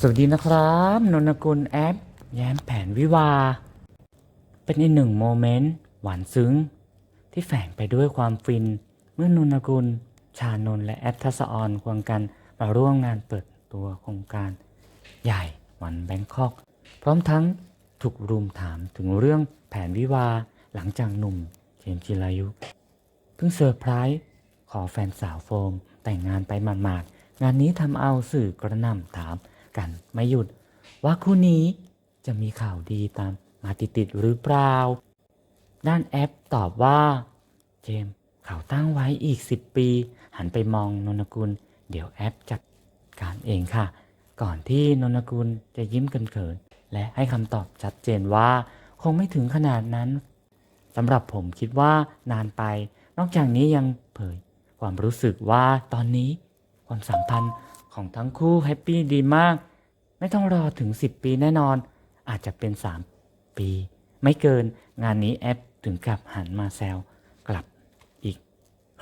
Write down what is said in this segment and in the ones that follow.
สวัสดีนะครับนนกุลแอป แย้มแผนวิวา เป็นอีกหนึ่งโมเมนต์ หวานซึ้ง ที่แฝงไปด้วยความฟิน เมื่อนนกุล ชานนและแอปทัศออนควงกันมาร่วมงานเปิดตัวโครงการ ใหญ่วันแบงคอก พร้อมทั้งถูกรุมถามถึงเรื่องแผนวิวา หลังจากหนุ่มเจมจิรายุเพิ่งเซอร์ไพรส์ขอแฟนสาวโฟมแต่งงานไปหมาดๆงานนี้ทำเอาสื่อกระหน่ำถาม กันไม่หยุด ว่าคู่นี้จะมีข่าวดีตามมาติดๆหรือเปล่า ด้านแอปตอบว่า เจมส์เขาตั้งไว้อีก 10 ปี หันไปมองนนกุล เดี๋ยวแอปจัดการเองค่ะ ก่อนที่นนกุลจะยิ้มเขินๆและให้คำตอบชัดเจนว่า คงไม่ถึงขนาดนั้นสำหรับผมคิดว่านานไป นอกจากนี้ยังเผย ความรู้สึกว่าตอนนี้ความสัมพันธ์ ของทั้งคู่แฮปปี้ดีมาก ไม่ต้องรอถึง 10 ปีแน่นอน อาจจะเป็น 3 ปี ไม่เกินงานนี้แอปถึงกับหันมาแซวกลับอีก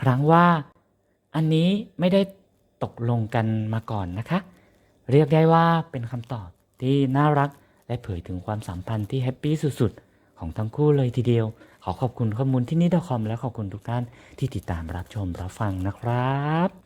ครั้งว่าอันนี้ไม่ได้ตกลงกันมาก่อนนะคะ เรียกได้ว่าเป็นคำตอบที่น่ารักและเผยถึงความสัมพันธ์ที่แฮปปี้สุดๆ ของทั้งคู่เลยทีเดียว ขอขอบคุณข้อมูลที่นี่ดอคอมและขอบคุณทุกท่านที่ติดตามรับชมรับฟังนะครับ